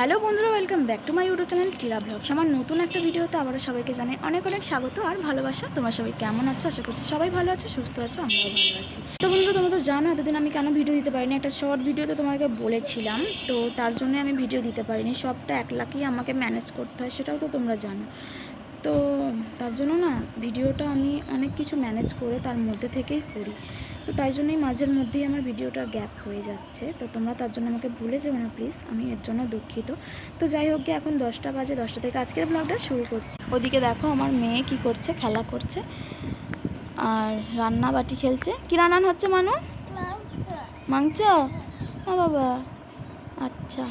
Hello বন্ধুরা, welcome back to my YouTube channel টিরা vlogs. আমার নতুন একটা ভিডিওতে আবারও সবাইকে জানাই অনেক অনেক স্বাগত আর ভালোবাসা। তোমরা সবাই কেমন আছো? আশা করছি সবাই ভালো আছো, সুস্থ আছো, আমরাও ভালো আছি। তো বন্ধুরা, তোমরা তো জানো, এতদিন আমি কেন ভিডিও দিতে পারিনি? একটা শর্ট ভিডিওতে তোমাকে বলেছিলাম, তো তার জন্য আমি ভিডিও দিতে পারিনি। সবটা এক লাখই আমাকে ম্যানেজ করতে হয়, সেটাও তো তোমরা জানো। তো তার জন্য না ভিডিওটা আমি অনেক কিছু ম্যানেজ করে তার মধ্যে থেকেই করি। তো তাই জন্যই মাঝের মধ্যেই আমার ভিডিওটা গ্যাপ হয়ে যাচ্ছে। তো তোমরা তার জন্য আমাকে ভুলে যেও না প্লিজ আমি এর জন্য দুঃখিত। তো যাই হোক, গিয়ে এখন দশটা বাজে, দশটা থেকে আজকের ব্লগটা শুরু করছি। ওদিকে দেখো আমার মেয়ে কি করছে, খেলা করছে, আর রান্না বাটি খেলছে। কি রান্নান হচ্ছে, মানু? মাংস। ও বাবা আচ্ছা।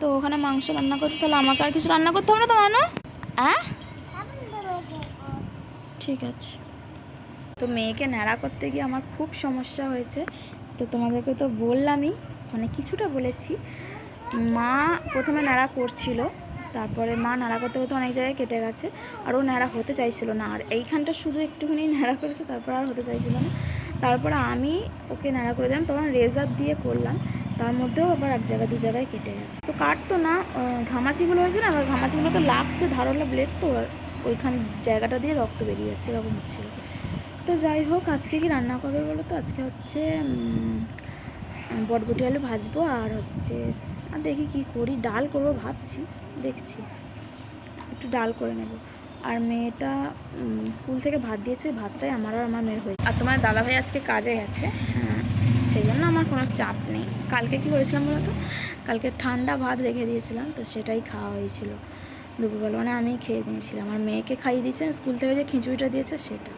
তো ওখানে মাংস রান্না করছে, তাহলে আমাকে আর কিছু রান্না করতে হবে না তো, মানু? হ্যাঁ ঠিক আছে। তো মেয়েকে ন্যাড়া করতে গিয়ে আমার খুব সমস্যা হয়েছে। তো তোমাদেরকে তো বললামই মানে কিছুটা বলেছি। মা প্রথমে ন্যাড়া করছিল, তারপরে মা ন্যাড়া করতে করতে অনেক জায়গায় কেটে গেছে, আর ও ন্যাড়া হতে চাইছিল না। আর এইখানটা শুধু একটুখানি ন্যাড়া করেছে, তারপর আর হতে চাইছিল না। তারপরে আমি ওকে ন্যাড়া করে দিলাম, তখন রেজার দিয়ে করলাম। তার মধ্যেও আবার এক জায়গায়, দু জায়গায় কেটে গেছে। তো কাটতো না ঘামাচিগুলো হয়েছে না আবার ঘামাচিগুলো তো লাগছে, ধারলা ব্লেড তো ওইখান জায়গাটা দিয়ে রক্ত বেরিয়ে যাচ্ছে, এরকম হচ্ছিল। তো যাই হোক আজকে কি রান্না করবে বলো তো? আজকে হচ্ছে বটবটি আলু ভাজবো আর হচ্ছে আর দেখি কি করি। ডাল করব ভাবছি দেখছি। একটু ডাল করে নেব। আর মেয়েটা স্কুল থেকে ভাত দিয়েছে ওই ভাতটাই আমার আর আমার মেয়ের হয়েছে। আর তোমার দাদাভাই আজকে কাজে গেছে। হ্যাঁ। সেই জন্য আমার কোনো চাপ নেই। কালকে কি করেছিলাম বলো তো? কালকে ঠান্ডা ভাত রেখে দিয়েছিলাম তো সেটাই খাওয়া হয়েছিল। দুপুরবেলা মানে আমি খেয়ে নিয়েছিলাম। আর মেয়েকে খাইয়ে দিয়েছে স্কুল থেকে যে খিচুড়িটা দিয়েছে সেটা।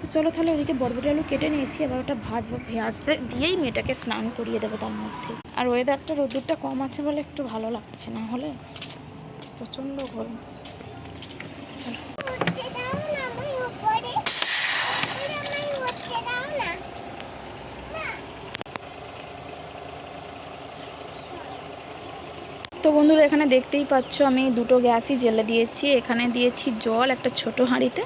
তো চলো তাহলে ওদিকে বরবটি আলু কেটে নিয়েছি, এবার ওটা ভাজবো ভেজ দিয়েই মেয়েটাকে স্নান করিয়ে দেবো তার মধ্যে। আর ওয়েদারটা রোদ্দুরটা কম আছে বলে একটু ভালো লাগছে না হলে? প্রচণ্ড গরম। তো বন্ধুরা এখানে দেখতেই পাচ্ছ, আমি দুটো গ্যাসই জেলে দিয়েছি। এখানে দিয়েছি জল, একটা ছোট হাঁড়িতে,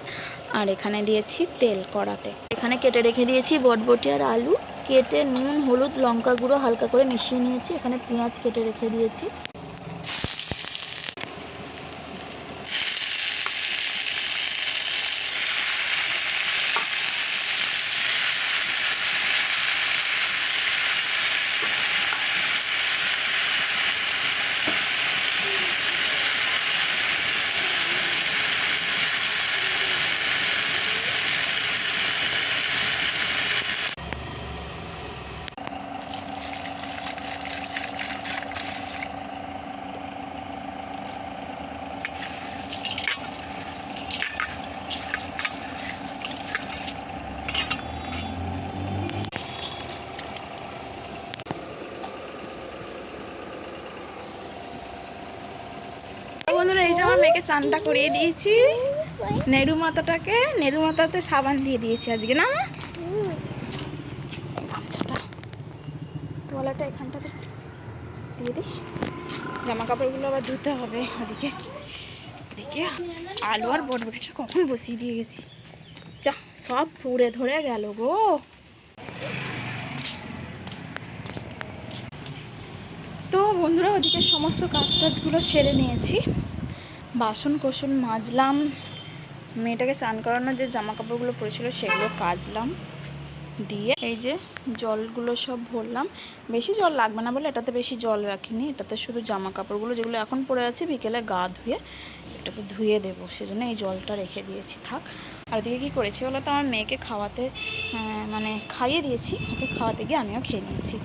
আর এখানে দিয়েছি তেল কড়াতে। এখানে কেটে রেখে দিয়েছি বটবটি আর আলু। কেটে নুন, হলুদ, লঙ্কা গুঁড়ো হালকা করে মিশিয়ে নিয়েছি। এখানে পেঁয়াজ কেটে রেখে দিয়েছি। মেয়েকে চানটা করিয়ে দিয়েছি। নেরু মাথাটাকে, নেরু মাথাতে সাবান দিয়ে দিয়েছি আজকে, না? গামছাটা। তোয়ালাটা এখানটাতে দিয়ে দিই। জামা কাপড়গুলো আবার ধুতে হবে ওদিকে। ওদিকে আলু আর বটবটিটা কখন বসিয়ে দিয়ে গেছি। যা, সব পুড়ে ধরে গেল গো। তো বন্ধুরা, ওদিকে সমস্ত কাজ টাজগুলো সেরে নিয়েছি। বাসন কোসন মাজলাম। মেয়েটাকে স্নান করানোর যে জামা কাপড়গুলো পরেছিল সেগুলো কাচলাম দিয়ে এই যে জলগুলো সব ভরলাম। বেশি জল লাগবে না বলে এটাতে বেশি জল রাখিনি। এটাতে শুধু জামা কাপড়গুলো যেগুলো এখন পরে আছে, বিকেলে গা ধুয়ে এটাতে ধুয়ে দেবো। সেজন্য এই জলটা রেখে দিয়েছি, থাক। আর দিকে কী করেছি বলো তো? আমার মেয়েকে খাওয়াতে মানে খাইয়ে দিয়েছি। ওকে খাওয়াতে গিয়ে আমিও খেয়ে নিয়েছি।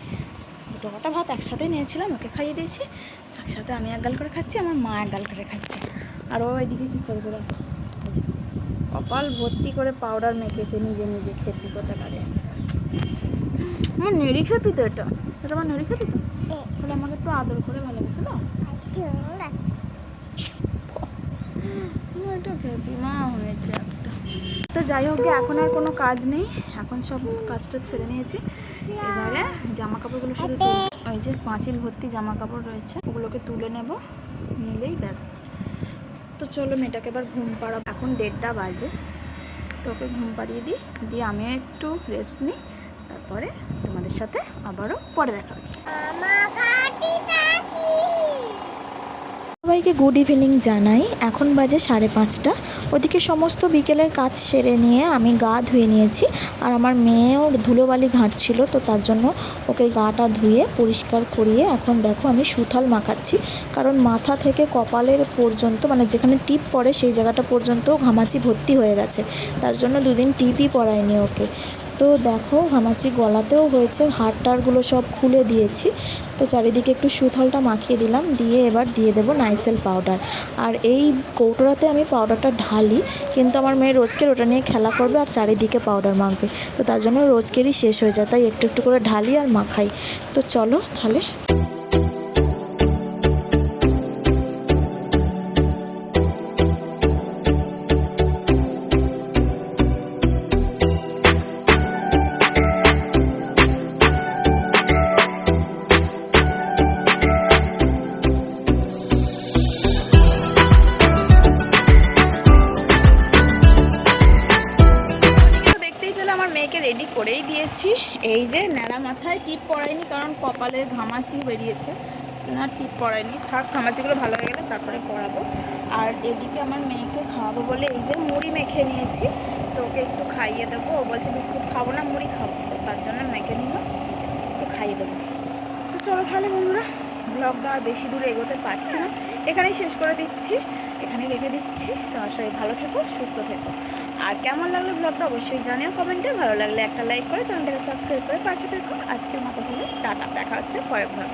কটা ভাত একসাথে নিয়েছিলাম ওকে খাইয়ে দিয়েছি। একসাথে আমি এক গাল করে খাচ্ছি আমার মা এক গাল করে খাচ্ছে। আর ও এদিকে কী করেছে দেখো। কপাল ভর্তি করে পাউডার মেখেছে নিজে নিজে খেপি কোথা কারে আমার নেড়ি খেপি তো এটা। এটা আমার নেড়ি খেপি তো? তাহলে আমাকে একটু আদর করে ভালোবেসে না এটা খেপি মা হয়েছে। একটা তো যাই হোক এখন আর কোনো কাজ নেই। এখন সব কাজটা ছেড়ে নিয়েছি। এবারে জামা কাপড়গুলো শুধু ওই যে পাঁচিল ভর্তি জামা কাপড় রয়েছে ওগুলোকে তুলে নেব নিলেই ব্যাস। তো চলো মেয়েটাকে এবার ঘুম পাড়া এখন দেড়টা বাজে। তো ওকে ঘুম পাড়িয়ে দিই। দিয়ে আমিও একটু রেস্ট নিই। তারপরে তোমাদের সাথে আবারও পরে দেখা হচ্ছে। সবাইকে গুড ইভিনিং জানাই। এখন বাজে সাড়ে পাঁচটা। ওদিকে সমস্ত বিকেলের কাজ সেরে নিয়ে আমি গা ধুয়ে নিয়েছি। আর আমার মেয়েও ধুলোবালি ঘাঁটছিল, তো তার জন্য ওকে গাটা ধুয়ে পরিষ্কার করিয়ে এখন দেখো আমি সুথাল মাখাচ্ছি। কারণ মাথা থেকে কপালের পর্যন্ত মানে যেখানে টিপ পড়ে সেই জায়গাটা পর্যন্ত ঘামাচি ভর্তি হয়ে গেছে। তার জন্য দুদিন টিপই পরায়নি ওকে। তো দেখো, ঘামাচি গলাতেও হয়েছে হাড় টারগুলো সব খুলে দিয়েছি। তো চারিদিকে একটু সুথলটা মাখিয়ে দিলাম, দিয়ে এবার দিয়ে দেবো নাইসেল পাউডার। আর এই কৌটোরাতে আমি পাউডারটা ঢালি, কিন্তু আমার মেয়ে রোজকের ওটা নিয়ে খেলা করবে আর চারিদিকে পাউডার মাখবে। তো তার জন্য রোজকেরই শেষ হয়ে যায়, তাই একটু একটু করে ঢালি আর মাখাই। তো চলো তাহলে। রেডি করেই দিয়েছি। এই যে ন্যাড়া মাথায় টিপ পড়ায়নি, কারণ কপালে ঘামাচি বেরিয়েছে না, টিপ পড়ায়নি। থাক, ঘামাচিগুলো ভালো হয়ে গেলে তারপরে পরাবো আর এদিকে আমার মেয়েকে খাওয়াবো বলে এই যে মুড়ি মেখে নিয়েছি। তো ওকে একটু খাইয়ে দেবো। ও বলছে, বিস্কুট খাব না, মুড়ি খাব। তো তার জন্য মেখে নিলাম একটু খাইয়ে দেবো। তো চলো তাহলে বন্ধুরা ব্লগটা আর বেশি দূরে এগোতে পারছি না। এখানেই শেষ করে দিচ্ছি। এখানেই রেখে দিচ্ছি। তোমার সবাই ভালো থেকো, সুস্থ থেকো। আর কেমন লাগল ব্লগটা অবশ্যই জানিও কমেন্টে। ভালো লাগলে একটা লাইক করে চ্যানেলটাকে সাবস্ক্রাইব করে পাশে থেকো। আজকের মতো হলে টাটা, দেখা হচ্ছে পরের ব্লগে